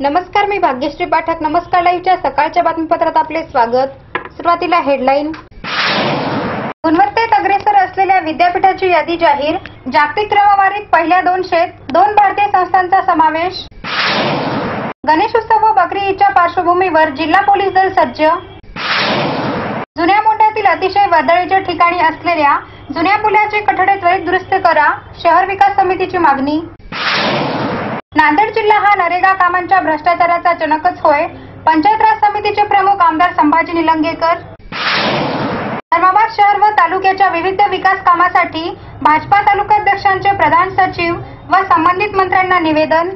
नमस्कार मी भाग्यश्री पाठक. नमस्कार लाईव्हच्या सकाळच्या बातमीपत्रात आपले स्वागत. सुरुवातीला हेडलाईन. गुणवत्तेत अग्रेसर असलेल्या विद्यापीठाची यादी जाहीर. जागतिक क्रमवारीत पहिल्या दोनशेत दोन भारतीय संस्थांचा समावेश. गणेशोत्सव व बकरी ईदच्या पार्श्वभूमीवर जिल्हा पोलीस दल सज्ज. जुन्या मोंढ्यातील अतिशय वर्दळीच्या ठिकाणी असलेल्या जुन्या पुलाचे कठडे त्वरित दुरुस्त करा. शहर विकास समितीची मागणी. नांदेड जिल्हा हा नरेगा कामांच्या भ्रष्टाचाराचा जनकच होय. पंचायत राज समितीचे प्रमुख आमदार संभाजी निलंगेकर. धर्माबाद शहर व तालुक्याच्या विविध विकास कामासाठी भाजपा तालुकाध्यक्षांचे प्रधान सचिव व संबंधित मंत्र्यांना निवेदन.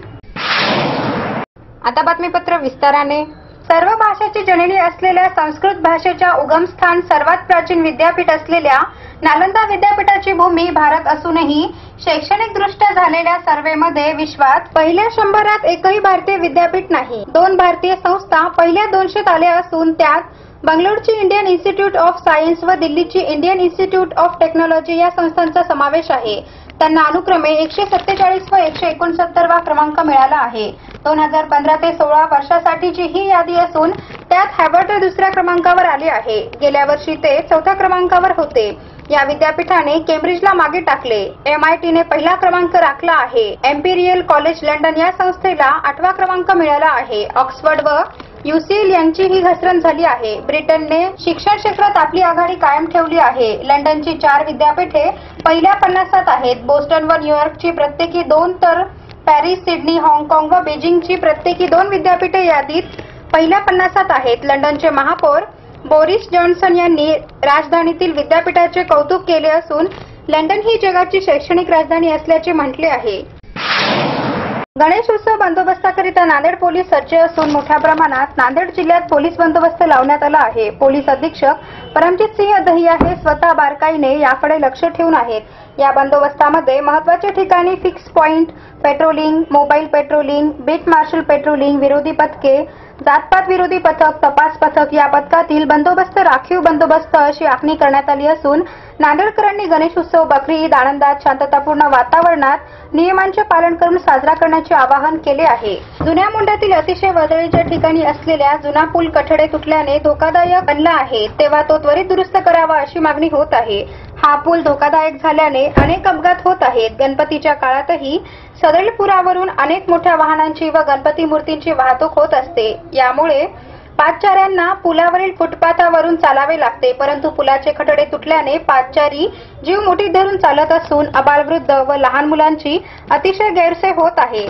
आता बातमीपत्र विस्ताराने. सर्व भाषेची जननी असलेल्या संस्कृत भाषेच्या उगमस्थान सर्वात प्राचीन विद्यापीठ असलेल्या नालंदा विद्यापीठाची भूमी भारत असूनही शैक्षणिकदृष्ट्या झालेल्या सर्वेमध्ये विश्वात पहिल्या शंभरात एकही भारतीय विद्यापीठ नाही. दोन भारतीय संस्था पहिल्या दोनशेत आल्या असून त्यात बंगलोरची इंडियन इन्स्टिट्यूट ऑफ सायन्स व दिल्लीची इंडियन इन्स्टिट्यूट ऑफ टेक्नॉलॉजी या संस्थांचा समावेश आहे. त्यांना अनुक्रमे एकशे सत्तेचाळीस व एकशे एकोणसत्तरवा क्रमांक मिळाला आहे. दोन हजार पंधरा ते सोळा वर्षासाठीची ही यादी असून त्यात हॅवर्ड दुसऱ्या क्रमांकावर आले आहे. गेल्या वर्षी ते चौथ्या क्रमांकावर होते. या विद्यापीठाने केम्ब्रिजला मागे टाकले. एमआयटीने पहिला क्रमांक राखला आहे. एम्पिरियल कॉलेज लंडन या संस्थेला आठवा क्रमांक मिळाला आहे. ऑक्सफर्ड व युसीएल यांची ही घसरण झाली आहे. ब्रिटनने शिक्षण क्षेत्रात आपली आघाडी कायम ठेवली आहे. लंडनची चार विद्यापीठे पहिल्या पन्नासात आहेत. बोस्टन व न्यूयॉर्कची प्रत्येकी दोन तर पॅरिस सिडनी हाँगकाँग व बेजिंगची प्रत्येकी दोन विद्यापीठे यादीत पहिल्या पन्नासात आहेत. लंडनचे महापौर बोरिस जॉन्सन यांनी राजधानीतील विद्यापीठाचे कौतुक केले असून लंडन ही जगाची शैक्षणिक राजधानी असल्याचे म्हटले आहे. गणेशोत्सव बंदोबस्ताकरिता नांदेड पोलीस सज्ज असून मोठ्या प्रमाणात नांदेड जिल्ह्यात पोलीस बंदोबस्त लावण्यात आला आहे. पोलीस अधीक्षक परमजित सिंह दहिया हे स्वतः बारकाईने याकडे लक्ष ठेवून आहेत. या बंदोबस्तामध्ये महत्त्वाच्या ठिकाणी fix point patrolling mobile patrolling beat marshal patrolling विरोधी पथके जातपात विरोधी पथक तपास पथक या पथकातील बंदोबस्त राखीव बंदोबस्त अशी आखणी करण्यात आली असून नांदेडकरांनी गणेश उत्सव बकरी ईद आनंदात शांततापूर्ण वातावरणात नियमांचे पालन करून साजरा करण्याचे आवाहन केले आहे. जुन्या मुंड्यातील अतिशय वर्दळीच्या ठिकाणी असलेल्या जुना पूल कठडे तुटल्याने धोकादायक बनला आहे. तेव्हा तो त्वरित दुरुस्त करावा अशी मागणी होत आहे. हा पूल धोकादायक झाल्याने अनेक अपघात होत आहेत. गणपतीच्या काळातही सदैलपुरावरून अनेक मोठ्या वाहनांची व गणपती मूर्तींची वाहतूक होत असते. यामुळे पादचाऱ्यांना पुलावरील फुटपाथावरून चालावे लागते परंतु पुलाचे खटडे तुटल्याने पादचारी जीव मुठीत धरून चालत असून अबालवृद्ध व लहान मुलांची अतिशय गैरसोय होत आहे.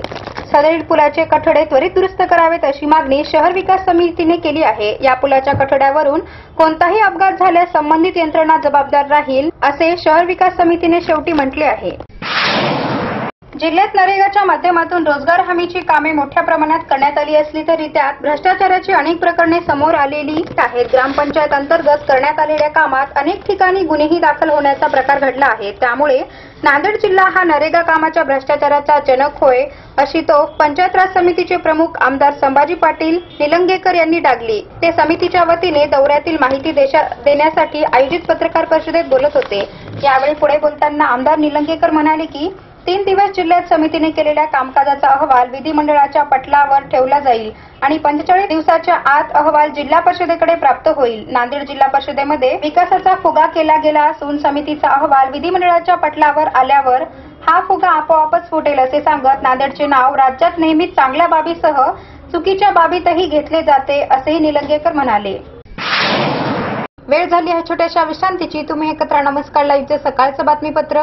सदरील पुलाचे कठडे त्वरित दुरुस्त करावेत अशी मागणी शहर विकास समितीने केली आहे. या पुलाच्या कठड्यावरून कोणताही अपघात झाल्यास संबंधित यंत्रणा जबाबदार राहील असे शहर विकास समितीने शेवटी म्हटले आहे. जिल्ह्यात नरेगाच्या माध्यमातून रोजगार हमीची कामे मोठ्या प्रमाणात करण्यात आली असली तरी त्यात भ्रष्टाचाराची अनेक प्रकरणे समोर आलेली आहेत. ग्रामपंचायत अंतर्गत करण्यात आलेल्या कामात अनेक ठिकाणी गुन्हेही दाखल होण्याचा प्रकार घडला आहे. त्यामुळे नांदेड जिल्हा हा नरेगा कामाच्या भ्रष्टाचाराचा जनक होय अशी तो पंचायत राज समितीचे प्रमुख आमदार संभाजी पाटील निलंगेकर यांनी डागली. ते समितीच्या वतीने दौऱ्यातील माहिती देशा- देण्यासाठी आयोजित पत्रकार परिषदेत बोलत होते. यावेळी पुढे बोलताना आमदार निलंगेकर म्हणाले की तीन दिवस जिल्ह्यात समितीने केलेल्या कामकाजाचा अहवाल विधिमंडळाच्या पटलावर ठेवला जाईल आणि पंचेचाळीस दिवसाच्या आत अहवाल जिल्हा परिषदेकडे प्राप्त होईल. नांदेड जिल्हा परिषदेमध्ये विकासाचा फुगा केला गेला असून समितीचा अहवाल विधिमंडळाच्या पटलावर आल्यावर हा फुगा आपोआपच फुटेल असे सांगत नांदेडचे नाव राज्यात नेहमीच चांगल्या बाबीसह चुकीच्या बाबीतही घेतले जाते असेही निलंगेकर म्हणाले. वेळ झाली आहे छोट्याशा विश्रांतीची. तुम्ही एकत्र नमस्कार. लाईव्हचे सकाळचं बातमीपत्र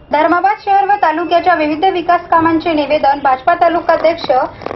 धर्माबाद शहर व तालुक्याच्या विविध विकास कामांचे निवेदन भाजपा तालुकाध्यक्ष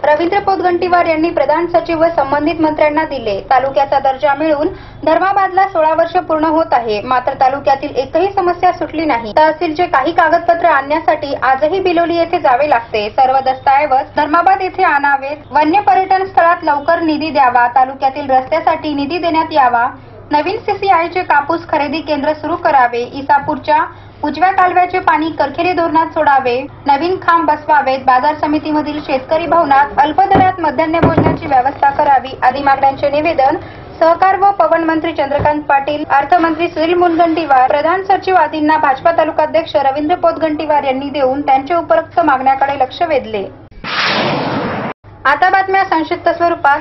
रवींद्र पोतगंटीवार यांनी प्रधान सचिव व संबंधित मंत्र्यांना दिले. तालुक्याचा दर्जा मिळून धर्माबादला सोळा वर्ष पूर्ण होत आहे. मात्र तालुक्यातील एकही समस्या सुटली नाही. तहसीलचे काही कागदपत्र आणण्यासाठी आजही बिलोली येथे जावे लागते. सर्व दस्तऐवज धर्माबाद येथे आणावेत. वन्य पर्यटन स्थळात लवकर निधी द्यावा. तालुक्यातील रस्त्यासाठी निधी देण्यात यावा. नवीन सीसीआयचे कापूस खरेदी केंद्र सुरू करावे. इसापूरच्या उजव्या कालव्याचे पाणी करखेरी धोरणात सोडावे. नवीन खांब बसवावेत. बाजार समितीमधील शेतकरी भवनात अल्प दरात मध्यान्ह भोजनाची व्यवस्था करावी. आदी मागण्यांचे निवेदन सहकार व पवन मंत्री चंद्रकांत पाटील अर्थमंत्री सुनील मुनगंटीवार प्रधान सचिव आदींना भाजपा तालुकाध्यक्ष रवींद्र पोतगंटीवार यांनी देऊन त्यांच्या उपरोक्त मागण्याकडे लक्ष वेधले. आता बातम्या संक्षिप्त स्वरूपात.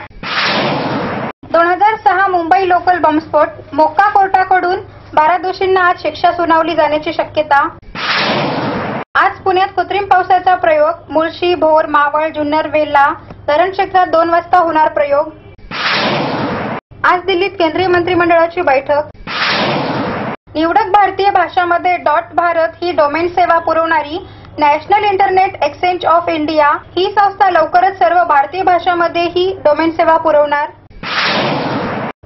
दोन हजार सहा मुंबई लोकल बॉम्बस्फोट मोक्का कोर्टाकडून बारा दोषींना आज शिक्षा सुनावली जाण्याची शक्यता. आज पुण्यात कृत्रिम पावसाचा प्रयोग. मुळशी भोर मावळ जुन्नर वेल्ला धरण क्षेत्रात दोन वाजता होणार प्रयोग. आज दिल्लीत केंद्रीय मंत्रिमंडळाची बैठक. निवडक भारतीय भाषांमध्ये डॉट भारत ही डोमेन सेवा पुरवणारी National Internet Exchange of India ही संस्था लवकरच सर्व भारतीय भाषामध्ये ही डोमेन सेवा पुरवणार.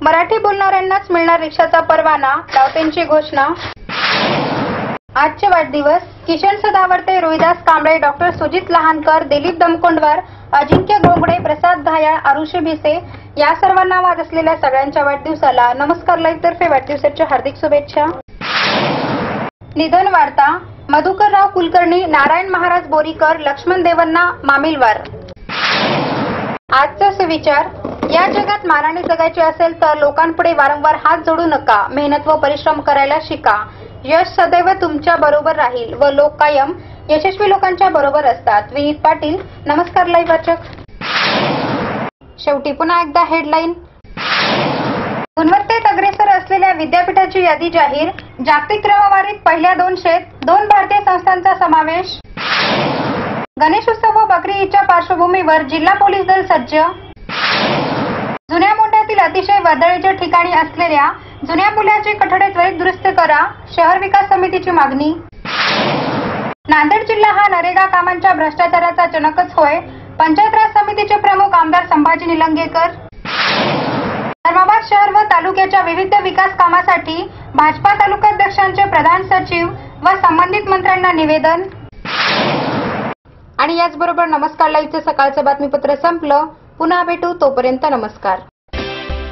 मराठी बोलणाऱ्यांनाच मिळणार रिक्षाचा परवाना रावतेंची घोषणा. आजचे वाढदिवस किशन सदावर्ते रोहिदास कांबळे डॉक्टर सुजित लहानकर दिलीप दमकोंडवार अजिंक्य गोंगडे प्रसाद घायाळ आरुषी भिसे या सर्वांना वाद असलेल्या सगळ्यांच्या वाढदिवसाला नमस्कार लाईव्ह वाढदिवसाच्या हार्दिक शुभेच्छा. निधन वार्ता मधुकरराव कुलकर्णी नारायण महाराज बोरीकर लक्ष्मण देवन्ना मामिलवार. आजचा सुविचार या जगात मानाने जगायचे असेल तर लोकांपुढे वारंवार हात जोडू नका मेहनत व परिश्रम करायला शिका. यश सदैव तुमच्या बरोबर राहील व लोक कायम यशस्वी लोकांच्या बरोबर असतात. विनीत पाटील नमस्कार लाईव्ह वाचक. शेवटी पुन्हा एकदा हेडलाईन. गुणवत्तेत अग्रेसर असलेल्या विद्यापीठाची यादी जाहीर. जागतिक क्रमवारीत पहिल्या दोनशेत दोन भारतीय संस्थांचा समावेश. गणेशोत्सव व बकरी ईदच्या पार्श्वभूमीवर जिल्हा पोलीस दल सज्ज. जुन्या मोंढ्यातील अतिशय वादळीच्या ठिकाणी असलेल्या जुन्या पुलाचे कठडे त्वरित दुरुस्त करा. शहर विकास समितीची मागणी. नांदेड जिल्हा हा नरेगा कामांच्या भ्रष्टाचाराचा जनकच होय. पंचायत राज समितीचे प्रमुख आमदार संभाजी निलंगेकर. धर्माबाद शहर व तालुक्याच्या विविध विकास कामासाठी भाजपा तालुकाध्यक्षांचे प्रधान सचिव व संबंधित मंत्र्यांना निवेदन. आणि याचबरोबर नमस्कार लाईव्हचं सकाळचं बातमीपत्र संपलं. पुन्हा भेटू तोपर्यंत नमस्कार.